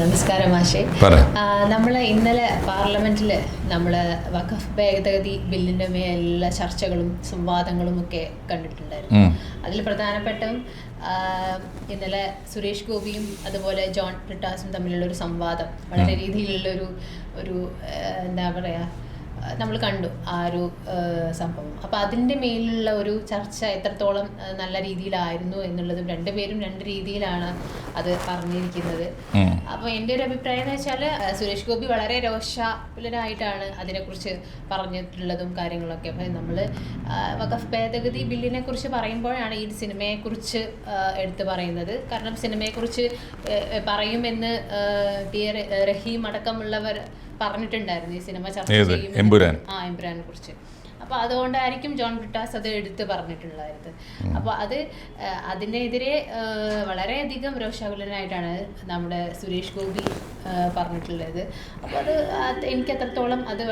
നമസ്കാരം മാഷേ. നമ്മൾ ഇന്നലെ പാർലമെന്റിൽ നമ്മൾ വഖഫ് ഭേദഗതി ബില്ലിന്റെ എല്ലാ ചർച്ചകളും സംവാദങ്ങളും ഒക്കെ കണ്ടിട്ടുണ്ടായിരുന്നു. അതിൽ പ്രധാനപ്പെട്ടതും ഇന്നലെ സുരേഷ് ഗോപിയും അതുപോലെ ജോൺ ബ്രിട്ടാസും തമ്മിലുള്ള ഒരു സംവാദം. വളരെ രീതിയിലുള്ള ഒരു ഒരു എന്താ പറയാ നമ്മൾ കണ്ടു ആ ഒരു സംഭവം. അപ്പോൾ അതിന്റെ മേലുള്ള ഒരു ചർച്ച എത്രത്തോളം നല്ല രീതിയിലായിരുന്നു എന്നുള്ളതും രണ്ടുപേരും രണ്ട് രീതിയിലാണ് അത് പറഞ്ഞിരിക്കുന്നത്. അപ്പൊ അപ്പോൾ എന്റെ ഒരു അഭിപ്രായം എന്ന് വെച്ചാൽ സുരേഷ് ഗോപി വളരെ രോഷാകുലനായിട്ടാണ് അതിനെക്കുറിച്ച് പറഞ്ഞിട്ടുള്ളതും കാര്യങ്ങളൊക്കെ. അപ്പോൾ നമ്മൾ വഖഫ് ഭേദഗതി ബില്ലിനെ കുറിച്ച് പറയുമ്പോഴാണ് ഈ സിനിമയെക്കുറിച്ച് കുറിച്ച് എടുത്തു പറയുന്നത്. കാരണം സിനിമയെക്കുറിച്ച് പറയുമെന്ന് ടി റഹീം അടക്കമുള്ളവർ പറഞ്ഞിട്ടുണ്ടായിരുന്നു ഈ സിനിമ ചർച്ച? ചെയ്യും എമ്പുരാൻ? ആ എംബ്രാനെ കുറിച്ച്. അപ്പോൾ അതുകൊണ്ടായിരിക്കും ജോൺ ബ്രിട്ടാസ് അത് എടുത്തു പറഞ്ഞിട്ടുള്ളത് അപ്പൊ അത് അതിനെതിരെ വളരെയധികം രോഷാകുലനായിട്ടാണ് നമ്മുടെ സുരേഷ് ഗോപി പറഞ്ഞിട്ടുള്ളത്. അപ്പൊ അത് എനിക്ക് അത്രത്തോളം അത്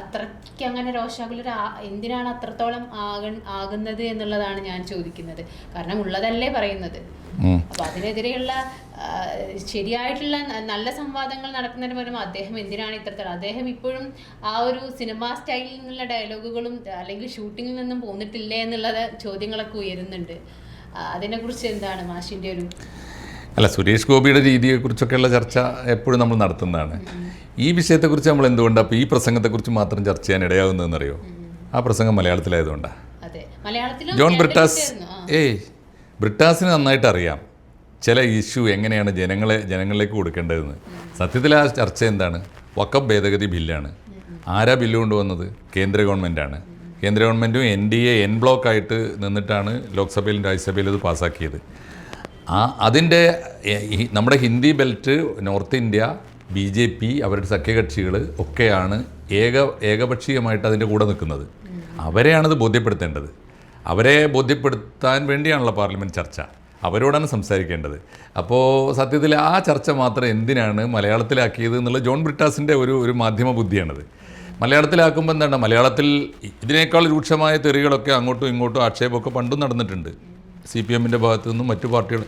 അത്രയ്ക്ക് അങ്ങനെ രോഷാകുലർ എന്തിനാണ് അത്രത്തോളം ആക ആകുന്നത് എന്നുള്ളതാണ് ഞാൻ ചോദിക്കുന്നത്. കാരണം ഉള്ളതല്ലേ പറയുന്നത്. അപ്പൊ അതിനെതിരെയുള്ള ശരിയായിട്ടുള്ള നല്ല സംവാദങ്ങൾ നടക്കുന്നതിന് പകരം അദ്ദേഹം എന്തിനാണ് ഇത്തരത്തിൽ അദ്ദേഹം ഇപ്പോഴും ആ ഒരു സിനിമാ സ്റ്റൈലിൽ നിന്നുള്ള ഡയലോഗുകളും അല്ലെങ്കിൽ ഷൂട്ടിങ്ങിൽ നിന്നും പോന്നിട്ടില്ലേ എന്നുള്ളത് ചോദ്യങ്ങളൊക്കെ ഉയരുന്നുണ്ട്. അതിനെ അതിനെക്കുറിച്ച് എന്താണ് മാഷിന്റെ ഒരു അല്ല സുരേഷ് ഗോപിയുടെ രീതിയെക്കുറിച്ചൊക്കെയുള്ള ചർച്ച എപ്പോഴും നമ്മൾ നടത്തുന്നതാണ്. ഈ വിഷയത്തെക്കുറിച്ച് നമ്മൾ എന്തുകൊണ്ടാണ് അപ്പോൾ ഈ പ്രസംഗത്തെക്കുറിച്ച് മാത്രം ചർച്ച ചെയ്യാൻ ഇടയാകുന്നതെന്നറിയോ ആ പ്രസംഗം മലയാളത്തിലായതുകൊണ്ടാണ് അതെ. മലയാളത്തിലും ജോൺ ബ്രിട്ടാസ് ഏയ് ബ്രിട്ടാസിന് നന്നായിട്ട് അറിയാം ചില ഇഷ്യൂ എങ്ങനെയാണ് ജനങ്ങളെ ജനങ്ങളിലേക്ക് കൊടുക്കേണ്ടതെന്ന്. സത്യത്തിൽ ആ ചർച്ച എന്താണ്? വക്കം ഭേദഗതി ബില്ലാണ്. ആരാ ബില്ല് കൊണ്ടുവന്നത്? കേന്ദ്ര ഗവൺമെന്റാണ്. കേന്ദ്ര ഗവൺമെന്റും എൻ ഡി എ എൻ ബ്ലോക്കായിട്ട് നിന്നിട്ടാണ് ലോക്സഭയിലും രാജ്യസഭയിലും ഇത് പാസ്സാക്കിയത്. ആ അതിന്റെ നമ്മുടെ Hindi belt north India B J P അവരുടെ സഖ്യകക്ഷികൾ ഒക്കെയാണ് ഏക ഏകപക്ഷീയമായിട്ട് അതിന്റെ കൂടെ നിൽക്കുന്നത്. അവരെയാണത് ബോധ്യപ്പെടുത്തേണ്ടത്. അവരെ ബോധ്യപ്പെടുത്താൻ വേണ്ടിയാണല്ലോ പാർലമെന്റ് ചർച്ച. അവരോടാണ് സംസാരിക്കേണ്ടത്. അപ്പോൾ സത്യത്തിൽ ആ ചർച്ച മാത്രം എന്തിനാണ് മലയാളത്തിലാക്കിയത് എന്നുള്ള ജോൺ ബ്രിട്ടാസിന്റെ ഒരു ഒരു മാധ്യമ ബുദ്ധിയാണത്. മലയാളത്തിലാക്കുമ്പോൾ എന്താണ്? മലയാളത്തിൽ ഇതിനേക്കാൾ രൂക്ഷമായ തെറികളൊക്കെ അങ്ങോട്ടും ഇങ്ങോട്ടും ആക്ഷേപമൊക്കെ പണ്ടും നടന്നിട്ടുണ്ട്. സി പി എമ്മിന്റെ ഭാഗത്തു നിന്നും മറ്റു പാർട്ടികൾ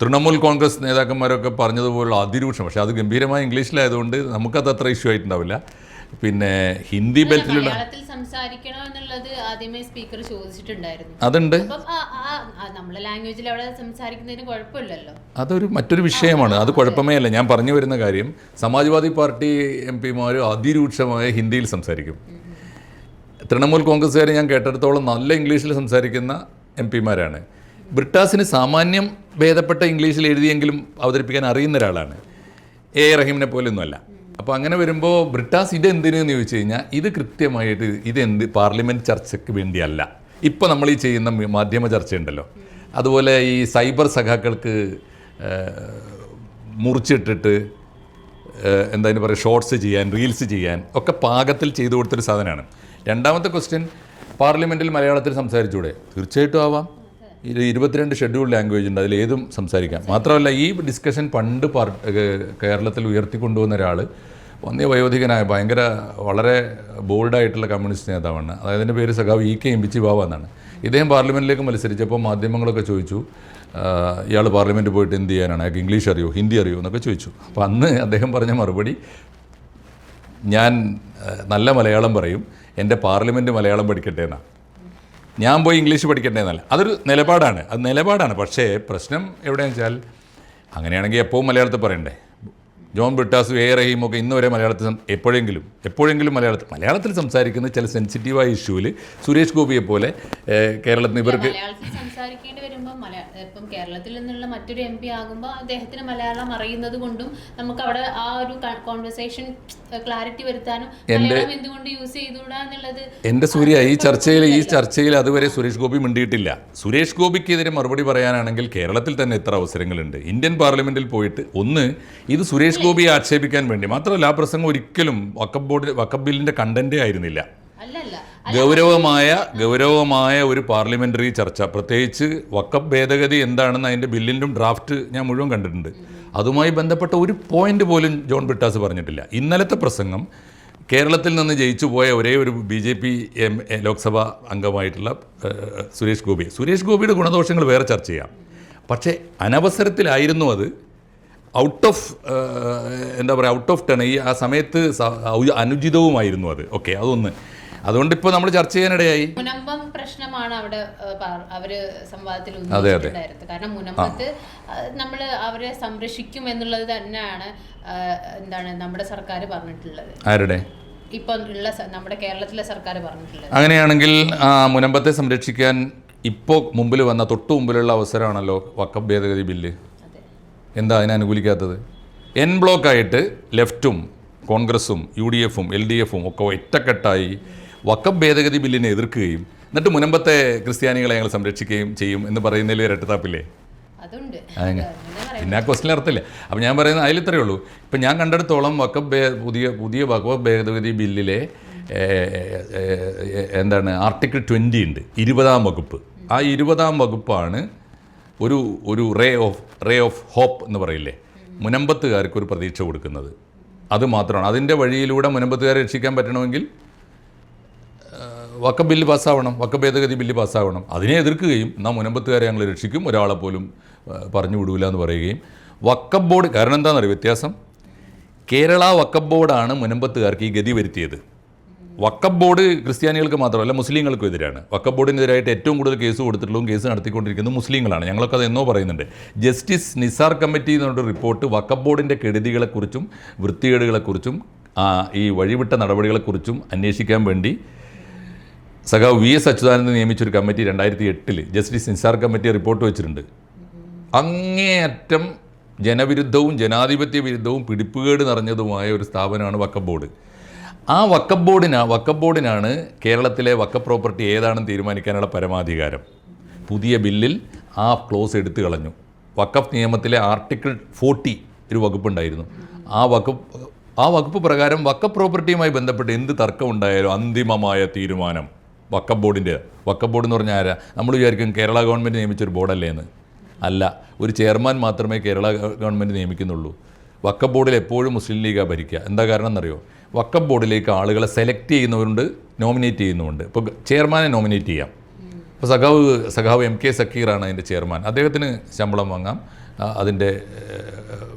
തൃണമൂൽ കോൺഗ്രസ് നേതാക്കന്മാരൊക്കെ പറഞ്ഞതുപോലുള്ള അതിരൂക്ഷം. പക്ഷേ അത് ഗംഭീരമായ ഇംഗ്ലീഷിലായതുകൊണ്ട് നമുക്കത് അത്ര ഇഷ്യൂ ആയിട്ടുണ്ടാവില്ല. പിന്നെ ഹിന്ദി ബെൽറ്റിലുള്ള സംസാരിക്കണോ എന്നുള്ളത് ആദ്യമേ സ്പീക്കർ ചോദിച്ചിട്ടുണ്ടായിരുന്നു. അതുണ്ട്. നമ്മളെ ലാംഗ്വേജിൽ അവിടെ സംസാരിക്കുന്നതിന് കുഴപ്പമില്ലല്ലോ. അതൊരു മറ്റൊരു വിഷയമാണ്. അത് കുഴപ്പമേ അല്ല. ഞാൻ പറഞ്ഞു വരുന്ന കാര്യം സമാജ്വാദി പാർട്ടി എം പിമാർ അതിരൂക്ഷമായ ഹിന്ദിയിൽ സംസാരിക്കും. തൃണമൂൽ കോൺഗ്രസ്സുകാർ ഞാൻ കേട്ടിടത്തോളം നല്ല ഇംഗ്ലീഷിൽ സംസാരിക്കുന്ന എം പിമാരാണ്. ബ്രിട്ടാസിന് സാമാന്യം ഭേദപ്പെട്ട ഇംഗ്ലീഷിൽ എഴുതിയെങ്കിലും അവതരിപ്പിക്കാൻ അറിയുന്ന ഒരാളാണ്. എ. എ റഹീമിനെ പോലെയൊന്നുമല്ല അപ്പോൾ അങ്ങനെ വരുമ്പോൾ ബ്രിട്ടാസ് ഇത് എന്തിനെന്ന് ചോദിച്ചു കഴിഞ്ഞാൽ ഇത് കൃത്യമായിട്ട് ഇത് എന്ത് പാർലമെന്റ് ചർച്ചയ്ക്ക് വേണ്ടിയല്ല. ഇപ്പോൾ നമ്മൾ ഈ ചെയ്യുന്ന മാധ്യമ ചർച്ചയുണ്ടല്ലോ. അതുപോലെ ഈ സൈബർ സഖാക്കൾക്ക് മുറിച്ചിട്ടിട്ട് എന്തായാലും എന്താ പറയുക ഷോർട്സ് ചെയ്യാൻ റീൽസ് ചെയ്യാൻ ഒക്കെ പാകത്തിൽ ചെയ്തു കൊടുത്തൊരു സാധനമാണ്. രണ്ടാമത്തെ ക്വസ്റ്റ്യൻ പാർലമെന്റിൽ മലയാളത്തിൽ സംസാരിച്ചൂടെ? തീർച്ചയായിട്ടും ആവാം. ഇത് ഇരുപത്തിരണ്ട് ഷെഡ്യൂൾ ലാംഗ്വേജ് ഉണ്ട്. അതിൽ ഏതും സംസാരിക്കാം. മാത്രമല്ല ഈ ഡിസ്കഷൻ പണ്ട് കേരളത്തിൽ ഉയർത്തിക്കൊണ്ടുവന്ന ഒരാൾ വന്യ വയോധികനായ ഭയങ്കര വളരെ ബോൾഡായിട്ടുള്ള കമ്മ്യൂണിസ്റ്റ് നേതാവാണ്. അതായത് എന്റെ പേര് സഖാവ് E K M Bichi Baba എന്നാണ്. ഇദ്ദേഹം പാർലമെന്റിലേക്ക് മത്സരിച്ചപ്പോൾ മാധ്യമങ്ങളൊക്കെ ചോദിച്ചു ഇയാൾ പാർലമെന്റ് പോയിട്ട് എന്ത് ചെയ്യാനാണ്? അയാൾക്ക് ഇംഗ്ലീഷ് അറിയോ ഹിന്ദി അറിയോ എന്നൊക്കെ ചോദിച്ചു. അപ്പോൾ അന്ന് അദ്ദേഹം പറഞ്ഞ മറുപടി ഞാൻ നല്ല മലയാളം പറയും എന്റെ പാർലമെന്റ് മലയാളം പഠിക്കട്ടെ എന്നാണ്. ഞാൻ പോയി ഇംഗ്ലീഷ് പഠിക്കട്ടെ എന്നല്ല അതൊരു നിലപാടാണ്. അത് നിലപാടാണ്. പക്ഷേ പ്രശ്നം എവിടെയാണെന്ന് വെച്ചാൽ അങ്ങനെയാണെങ്കിൽ എപ്പോഴും മലയാളത്തിൽ പറയണ്ടേ? ജോൺ ബ്രിട്ടാസ് എ. റഹീം ഒക്കെ ഇന്ന് വരെ മലയാളത്തിൽ എപ്പോഴെങ്കിലും എപ്പോഴെങ്കിലും മലയാളത്തിൽ മലയാളത്തിൽ സംസാരിക്കുന്ന ചില സെൻസിറ്റീവായ ഇഷ്യൂവിൽ സുരേഷ് ഗോപിയെ പോലെ കേരളത്തിൽ ഇവർക്ക് സംസാരിക്കേണ്ടി വരുമ്പോൾ ഇപ്പം കേരളത്തിൽ നിന്നുള്ള മറ്റൊരു എം പി ആകുമ്പോൾ അദ്ദേഹത്തിന് മലയാളം അറിയുന്നത് കൊണ്ടും നമുക്ക് അവിടെ ആ ഒരു കോൺവെർസേഷൻ ക്ലാരിറ്റി വരുത്താനും എന്തുകൊണ്ട് യൂസ് ചെയ്തുകൂടാ എന്നുള്ളത് എന്റെ സൂര്യ ഈ ചർച്ചയിൽ ഈ ചർച്ചയിൽ അതുവരെ സുരേഷ് ഗോപി മിണ്ടിയിട്ടില്ല. സുരേഷ് ഗോപിക്കെതിരെ മറുപടി പറയാനാണെങ്കിൽ കേരളത്തിൽ തന്നെ എത്ര അവസരങ്ങളുണ്ട്. ഇന്ത്യൻ പാർലമെന്റിൽ പോയിട്ട് ഒന്ന് ഇത് സുരേഷ് ഗോപിയെ ആക്ഷേപിക്കാൻ വേണ്ടി. മാത്രമല്ല ആ പ്രസംഗം ഒരിക്കലും വക്കബ് ബോർഡ് വക്കബ് ബില്ലിന്റെ കണ്ടന്റേ ആയിരുന്നില്ല. ഗൗരവമായ ഗൗരവമായ ഒരു പാർലമെന്ററി ചർച്ച. പ്രത്യേകിച്ച് വക്കബ് ഭേദഗതി എന്താണെന്ന് അതിന്റെ ബില്ലിന്റെ ഡ്രാഫ്റ്റ് ഞാൻ മുഴുവൻ കണ്ടിട്ടുണ്ട്. അതുമായി ബന്ധപ്പെട്ട ഒരു പോയിന്റ് പോലും ജോൺ ബ്രിട്ടാസ് പറഞ്ഞിട്ടില്ല. ഇന്നലത്തെ പ്രസംഗം കേരളത്തിൽ നിന്ന് ജയിച്ചു പോയ ഒരേ ഒരു ബി ജെ പി എം ലോക്സഭാ അംഗമായിട്ടുള്ള സുരേഷ് ഗോപി സുരേഷ് ഗോപിയുടെ ഗുണദോഷങ്ങൾ വേറെ ചർച്ച ചെയ്യാം. പക്ഷേ അനവസരത്തിലായിരുന്നു അത്. ഔട്ട് ഓഫ് എന്താ പറയുക ഔട്ട് ഓഫ് ടേൺ ഈ ആ സമയത്ത് അനുചിതവുമായിരുന്നു അത്. ഓക്കെ അതൊന്ന്. അതുകൊണ്ട് ഇപ്പോൾ നമ്മൾ ചർച്ച ചെയ്യാനിടയായി. മുനമ്പം പ്രശ്നമാണ് അവിടെ അവർ സംവാദത്തിൽ. ഉന്നയിച്ചിട്ടുണ്ടായിരുന്നത്. കാരണം മുനമ്പത്ത് നമ്മൾ അവരെ സംരക്ഷിക്കും എന്നുള്ളത് തന്നെയാണ് എന്താണ് നമ്മുടെ സർക്കാർ പറഞ്ഞിട്ടുള്ളത്. ആരുടെ? ഇപ്പൊ ഉള്ള നമ്മുടെ കേരളത്തിലെ സർക്കാർ പറഞ്ഞിട്ടുള്ളത്. അങ്ങനെയാണെങ്കിൽ മുനമ്പത്തെ സംരക്ഷിക്കാൻ ഇപ്പോ മുമ്പിൽ വന്ന തൊട്ടു മുമ്പിലുള്ള അവസരമാണല്ലോ വക്കം ഭേദഗതി ബില്ല്? എന്താ അതിനെ അനുകൂലിക്കാത്തത്? എൻ ബ്ലോക്കായിട്ട് ലെഫ്റ്റും കോൺഗ്രസും യു ഡി എഫും എൽ ഡി എഫും ഒക്കെ ഒറ്റക്കെട്ടായി വക്കം ഭേദഗതി ബില്ലിനെ എതിർക്കുകയും എന്നിട്ട് മുനമ്പത്തെ ക്രിസ്ത്യാനികളെ ഞങ്ങൾ സംരക്ഷിക്കുകയും ചെയ്യും എന്ന് പറയുന്നതിൽ ഇരട്ടത്താപ്പില്ലേ. പിന്നെ ആ ക്വസ്റ്റിന് അർത്ഥമില്ല. അപ്പം ഞാൻ പറയുന്നത് അതിലിത്രയേ ഉള്ളൂ. ഇപ്പം ഞാൻ കണ്ടെടുത്തോളം വക്കം പുതിയ പുതിയ വക്ക ഭേദഗതി ബില്ലിലെ എന്താണ് ആർട്ടിക്കിൾ ട്വന്റി ഉണ്ട്. ഇരുപതാം വകുപ്പ്. ആ ഇരുപതാം വകുപ്പാണ് ഒരു ഒരു ray of ray of hope എന്ന് പറയില്ലേ? മുനമ്പത്തുകാർക്ക് ഒരു പ്രതീക്ഷ കൊടുക്കുന്നത്. അത് മാത്രമാണ്. അതിന്റെ വഴിയിലൂടെ മുനമ്പത്തുകാരെ രക്ഷിക്കാൻ പറ്റണമെങ്കിൽ വക്ക ബില്ല് പാസ്സാവണം. വക്ക ഭേദഗതി ബില്ല് പാസ്സാവണം. അതിനെ എതിർക്കുകയും എന്നാൽ മുനമ്പത്തുകാരെ ഞങ്ങൾ രക്ഷിക്കും. ഒരാളെ പോലും പറഞ്ഞു വിടൂല എന്ന് പറയുകയും. വക്കം ബോർഡ് കാരണം എന്താണെന്നറിയാം വ്യത്യാസം? കേരള വക്കബ് ബോർഡാണ് മുനമ്പത്തുകാർക്ക് ഈ ഗതി വരുത്തിയത്. വക്കഫ് ബോർഡ് ക്രിസ്ത്യാനികൾക്ക് മാത്രമല്ല മുസ്ലിങ്ങൾക്കും എതിരാണ്. വക്കബ് ബോർഡിനെതിരായിട്ട് ഏറ്റവും കൂടുതൽ കേസ് കൊടുത്തിട്ടുള്ളതും കേസ് നടത്തിക്കൊണ്ടിരിക്കുന്നത് മുസ്ലിങ്ങളാണ്. ഞങ്ങളൊക്കെ എന്നോ പറയുന്നുണ്ട്. ജസ്റ്റിസ് നിസാർ കമ്മിറ്റി എന്നുള്ള റിപ്പോർട്ട് വക്കബ് ബോർഡിന്റെ കെടുതികളെക്കുറിച്ചും വൃത്തികേടുകളെക്കുറിച്ചും ഈ വഴിവിട്ട നടപടികളെക്കുറിച്ചും അന്വേഷിക്കാൻ വേണ്ടി സഖാവ് വി എസ് അച്യുതാനന്ദൻ നിയമിച്ചൊരു കമ്മിറ്റി രണ്ടായിരത്തി എട്ടിൽ ജസ്റ്റിസ് നിസാർ കമ്മിറ്റി റിപ്പോർട്ട് വെച്ചിട്ടുണ്ട്. അങ്ങേയറ്റം ജനവിരുദ്ധവും ജനാധിപത്യ വിരുദ്ധവും പിടിപ്പുകേട് നിറഞ്ഞതുമായ ഒരു സ്ഥാപനമാണ് വക്കബ് ബോർഡ്. ആ വക്കപ്പ് ബോർഡിനാ വക്കപ്പ് ബോർഡിനാണ് കേരളത്തിലെ വക്കപ്പ് പ്രോപ്പർട്ടി ഏതാണെന്ന് തീരുമാനിക്കാനുള്ള പരമാധികാരം. പുതിയ ബില്ലിൽ ആ ക്ലോസ് എടുത്തു കളഞ്ഞു. വക്കഫ് നിയമത്തിലെ ആർട്ടിക്കിൾ ഫോർട്ടി ഒരു വകുപ്പുണ്ടായിരുന്നു. ആ വകുപ്പ് ആ വകുപ്പ് പ്രകാരം വക്കപ്പ് പ്രോപ്പർട്ടിയുമായി ബന്ധപ്പെട്ട് എന്ത് തർക്കം ഉണ്ടായാലും അന്തിമമായ തീരുമാനം. വക്കപ്പ് ബോർഡിന്റെ വക്കപ്പ് ബോർഡ് എന്ന് പറഞ്ഞാൽ ആരാ? നമ്മൾ വിചാരിക്കും കേരള ഗവൺമെന്റ് നിയമിച്ചൊരു ബോർഡല്ലേ എന്ന്. അല്ല ഒരു ചെയർമാൻ മാത്രമേ കേരള ഗവൺമെന്റ് നിയമിക്കുന്നുള്ളൂ. വക്കപ്പ് ബോർഡിൽ എപ്പോഴും മുസ്ലിം ലീഗാണ് ഭരിക്കുക. എന്താ കാരണം എന്നറിയോ വക്കഫ് ബോർഡിലേക്ക് ആളുകളെ സെലക്ട് ചെയ്യുന്നവരുണ്ട് നോമിനേറ്റ് ചെയ്യുന്നവരുണ്ട്. ഇപ്പോൾ ചെയർമാനെ നോമിനേറ്റ് ചെയ്യാം. ഇപ്പോൾ സഖാവ് സഖാവ് എം കെ സക്കീറാണ് അതിന്റെ ചെയർമാൻ. അദ്ദേഹത്തിന് ശമ്പളം വാങ്ങാം അതിന്റെ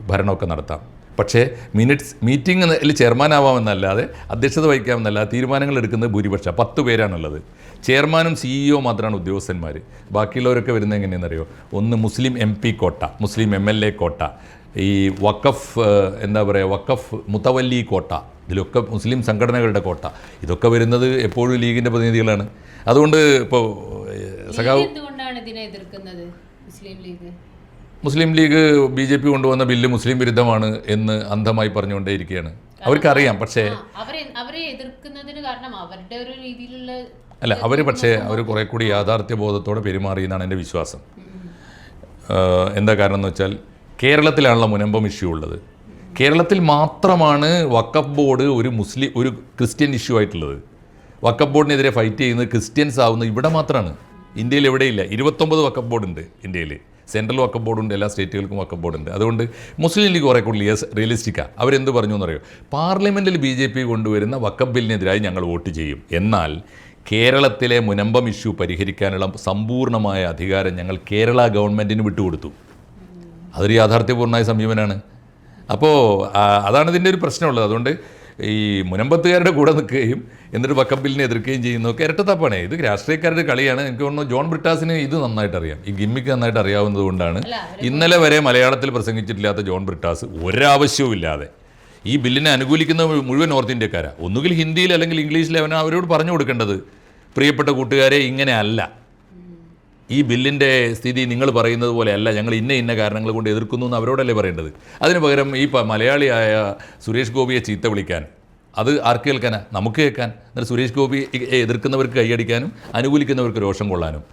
ഭരണമൊക്കെ നടത്താം. പക്ഷേ മിനിറ്റ്സ് മീറ്റിംഗിൽ ചെയർമാൻ ചെയർമാനാവാമെന്നല്ലാതെ അധ്യക്ഷത വഹിക്കാമെന്നല്ലാതെ തീരുമാനങ്ങൾ എടുക്കുന്നത് ഭൂരിപക്ഷം പത്ത് പേരാണുള്ളത്. ചെയർമാനും സിഇഒ മാത്രമാണ് ഉദ്യോഗസ്ഥന്മാർ ബാക്കിയുള്ളവരൊക്കെ വരുന്നത് എങ്ങനെയെന്നറിയോ ഒന്ന് മുസ്ലിം എം പി കോട്ട മുസ്ലിം എം എൽ എ കോട്ട. ഈ വക്കഫ് എന്താ പറയുക വക്കഫ് മുത്തവല്ലി കോട്ട ഇതിലൊക്കെ മുസ്ലിം സംഘടനകളുടെ കോട്ട. ഇതൊക്കെ വരുന്നത് എപ്പോഴും ലീഗിന്റെ പ്രതിനിധികളാണ്. അതുകൊണ്ട് ഇപ്പോൾ സഖാവ് Muslim League? B J P കൊണ്ടുവന്ന ബില്ല് മുസ്ലിം വിരുദ്ധമാണ് എന്ന് അന്ധമായി പറഞ്ഞുകൊണ്ടേയിരിക്കുകയാണ്. അവർക്കറിയാം പക്ഷേ അല്ല അവർ പക്ഷേ അവർ കുറെ കൂടി യാഥാർത്ഥ്യ ബോധത്തോടെ പെരുമാറി എന്നാണ് എന്റെ വിശ്വാസം. എന്താ കാരണം എന്ന് വെച്ചാൽ കേരളത്തിലാണല്ലോ മുനമ്പം ഇഷ്യൂ ഉള്ളത്. കേരളത്തിൽ മാത്രമാണ് വക്കഫ് ബോർഡ് ഒരു മുസ്ലിം ഒരു ക്രിസ്ത്യൻ ഇഷ്യൂ ആയിട്ടുള്ളത്. വക്കഫ് ബോർഡിനെതിരെ ഫൈറ്റ് ചെയ്യുന്നത് ക്രിസ്ത്യൻസ് ആവുന്നത് ഇവിടെ മാത്രമാണ് ഇന്ത്യയിൽ എവിടെയില്ല. ഇരുപത്തൊമ്പത് വക്കഫ് ബോർഡ് ഉണ്ട് ഇന്ത്യയിൽ. സെൻട്രൽ വക്കഫ് ബോർഡുണ്ട് എല്ലാ സ്റ്റേറ്റുകൾക്കും വക്കഫ് ബോർഡുണ്ട് അതുകൊണ്ട് മുസ്ലിം ലീഗ് കുറേ കൂടി റിയലിസ്റ്റിക്കാണ് അവരെന്ത് പറഞ്ഞു എന്നറിയോ? പാർലമെന്റിൽ ബി ജെ പി കൊണ്ടുവരുന്ന വക്കഫ് ബില്ലിനെതിരായി ഞങ്ങൾ വോട്ട് ചെയ്യും. എന്നാൽ കേരളത്തിലെ മുനമ്പം ഇഷ്യൂ പരിഹരിക്കാനുള്ള സമ്പൂർണമായ അധികാരം ഞങ്ങൾ കേരള ഗവൺമെന്റിന് വിട്ടുകൊടുത്തു. അതൊരു യാഥാർത്ഥ്യപൂർണമായ സമീപനമാണ്. അപ്പോൾ അതാണ് ഇതിന്റെ ഒരു പ്രശ്നമുള്ളത്. അതുകൊണ്ട് ഈ മുനമ്പത്തുകാരുടെ കൂടെ നിൽക്കുകയും എന്നിട്ട് വക്കഫ് ബില്ലിനെ എതിർക്കുകയും ചെയ്യുന്നതൊക്കെ ഇരട്ടത്താപ്പാണ്. ഇത് രാഷ്ട്രീയക്കാരുടെ കളിയാണ്. എനിക്ക് തോന്നുന്നു ജോൺ ബ്രിട്ടാസിന് ഇത് നന്നായിട്ട് അറിയാം ഈ ഗിമ്മിക്ക് നന്നായിട്ട് അറിയാവുന്നത് കൊണ്ടാണ്. ഇന്നലെ വരെ മലയാളത്തിൽ പ്രസംഗിച്ചിട്ടില്ലാത്ത ജോൺ ബ്രിട്ടാസ് ഒരാവശ്യവും ഇല്ലാതെ ഈ ബില്ലിനെ അനുകൂലിക്കുന്ന മുഴുവൻ നോർത്ത് ഇന്ത്യക്കാരാണ് ഒന്നുകിൽ ഹിന്ദിയിൽ അല്ലെങ്കിൽ ഇംഗ്ലീഷിൽ അവൻ അവരോട് പറഞ്ഞു കൊടുക്കേണ്ടത് പ്രിയപ്പെട്ട കൂട്ടുകാരെ ഇങ്ങനെ അല്ല ഈ ബില്ലിന്റെ സ്ഥിതി നിങ്ങൾ പറയുന്നത് പോലെ അല്ല ഞങ്ങൾ ഇന്ന ഇന്ന കാരണങ്ങൾ കൊണ്ട് എതിർക്കുന്നു എന്ന് അവരോടല്ലേ പറയേണ്ടത്? അതിന് പകരം ഈ മലയാളിയായ സുരേഷ് ഗോപിയെ ചീത്ത വിളിക്കാൻ അത് ആർക്ക് കേൾക്കാനാ? നമുക്ക് കേൾക്കാൻ. എന്നിട്ട് സുരേഷ് ഗോപി എതിർക്കുന്നവർക്ക് കൈയടിക്കാനും അനുകൂലിക്കുന്നവർക്ക് രോഷം കൊള്ളാനും.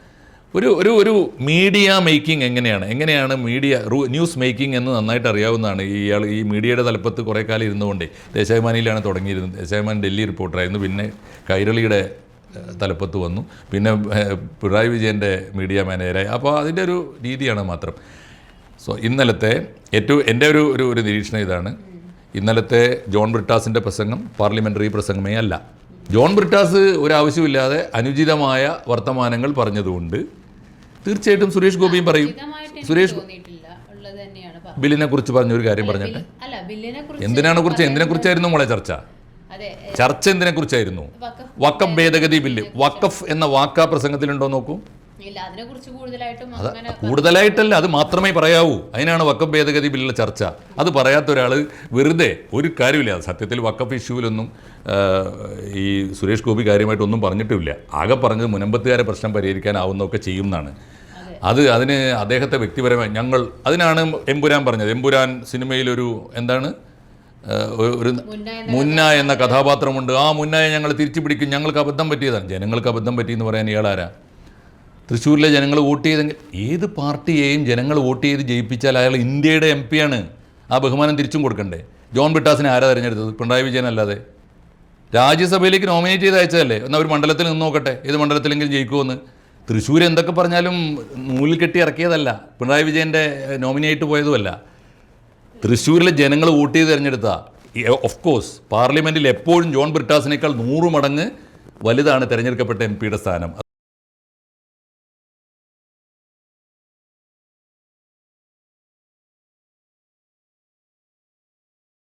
ഒരു ഒരു ഒരു മീഡിയ മേക്കിംഗ് എങ്ങനെയാണ്? എങ്ങനെയാണ് മീഡിയ ന്യൂസ് മേക്കിംഗ് എന്ന് നന്നായിട്ട് അറിയാവുന്നതാണ്. ഇയാൾ ഈ മീഡിയയുടെ തലപ്പത്ത് കുറേ കാലം ഇരുന്നുകൊണ്ടേ ദേശാഭിമാനിയിലാണ് തുടങ്ങിയിരുന്നത്. ദേശാഭിമാനി ഡൽഹി റിപ്പോർട്ടറായിരുന്നു. പിന്നെ കൈരളിയുടെ തലപ്പത്ത് വന്നു. പിന്നെ പിണറായി വിജയന്റെ മീഡിയ മാനേജരായി. അപ്പോൾ അതിന്റെ ഒരു രീതിയാണ് മാത്രം. സോ ഇന്നലത്തെ ഏറ്റവും എന്റെ ഒരു ഒരു ഒരു നിരീക്ഷണം ഇതാണ്. ഇന്നലത്തെ ജോൺ ബ്രിട്ടാസിന്റെ പ്രസംഗം പാർലമെന്ററി പ്രസംഗമേ അല്ല. ജോൺ ബ്രിട്ടാസ് ഒരാവശ്യമില്ലാതെ അനുചിതമായ വർത്തമാനങ്ങൾ പറഞ്ഞതുകൊണ്ട് തീർച്ചയായിട്ടും സുരേഷ് ഗോപിയും പറയും. സുരേഷ് ബില്ലിനെ കുറിച്ച് പറഞ്ഞൊരു കാര്യം പറഞ്ഞിട്ട്? എന്തിനാണ് കുറിച്ച്? എന്തിനെ കുറിച്ചായിരുന്നു മോളെ ചർച്ച? ചർച്ച എന്തിനെ കുറിച്ചായിരുന്നു? വക്കഫ് ഭേദഗതി ബില്ല്. വക്കഫ് എന്ന വാക്കാ പ്രസംഗത്തിലുണ്ടോ നോക്കൂ? കൂടുതലായിട്ടല്ല അത് മാത്രമേ പറയാവൂ. അതിനാണ് വക്കഫ് ഭേദഗതി ബില്ലിലെ ചർച്ച. അത് പറയാത്ത ഒരാൾ വെറുതെ ഒരു കാര്യമില്ല സത്യത്തിൽ വക്കഫ് ഇഷ്യൂവിലൊന്നും ഈ സുരേഷ് ഗോപി കാര്യമായിട്ടൊന്നും പറഞ്ഞിട്ടില്ല ആകെ പറഞ്ഞത് മുനമ്പത്തുകാരെ പ്രശ്നം പരിഹരിക്കാനാവുന്നൊക്കെ ചെയ്യുമെന്നാണ്. അത് അതിന് അദ്ദേഹത്തെ വ്യക്തിപരമായി ഞങ്ങൾ അതിനാണ് എമ്പുരാൻ പറഞ്ഞത്. എമ്പുരാൻ സിനിമയിലൊരു എന്താണ്? ഒരു മുന്ന എന്ന കഥാപാത്രമുണ്ട്. ആ മുന്നയെ ഞങ്ങൾ തിരിച്ചു പിടിക്കും. ഞങ്ങൾക്ക് അബദ്ധം പറ്റിയതാണ്. ജനങ്ങൾക്ക് അബദ്ധം പറ്റിയെന്ന് പറയാൻ ഇയാളാരാ തൃശ്ശൂരിലെ ജനങ്ങൾ വോട്ട് ചെയ്തെങ്കിൽ ഏത് പാർട്ടിയെയും ജനങ്ങൾ വോട്ട് ചെയ്ത് ജയിപ്പിച്ചാൽ അയാൾ ഇന്ത്യയുടെ എം പിയാണ് ആ ബഹുമാനം തിരിച്ചും കൊടുക്കണ്ടേ? ജോൺ ബിട്ടാസിനെ ആരാ തിരഞ്ഞെടുത്തത്? പിണറായി വിജയൻ അല്ലാതെ. രാജ്യസഭയിലേക്ക് നോമിനേറ്റ് ചെയ്ത് അയച്ചതല്ലേ? എന്നാൽ ഒരു മണ്ഡലത്തിൽ നിന്ന് നോക്കട്ടെ. ഏത് മണ്ഡലത്തിലെങ്കിലും ജയിക്കുമെന്ന് തൃശ്ശൂർ എന്തൊക്കെ പറഞ്ഞാലും നൂലിൽ കെട്ടി ഇറക്കിയതല്ല. പിണറായി വിജയന്റെ നോമിനേറ്റ് പോയതുമല്ല. തൃശ്ശൂരിലെ ജനങ്ങൾ വോട്ട് ചെയ്ത് തിരഞ്ഞെടുത്ത. ഓഫ് കോഴ്സ് പാർലമെന്റിൽ എപ്പോഴും ജോൺ ബ്രിട്ടാസിനേക്കാൾ നൂറ് മടങ്ങ് വലുതാണ് തിരഞ്ഞെടുക്കപ്പെട്ട എം പിയുടെ സ്ഥാനം.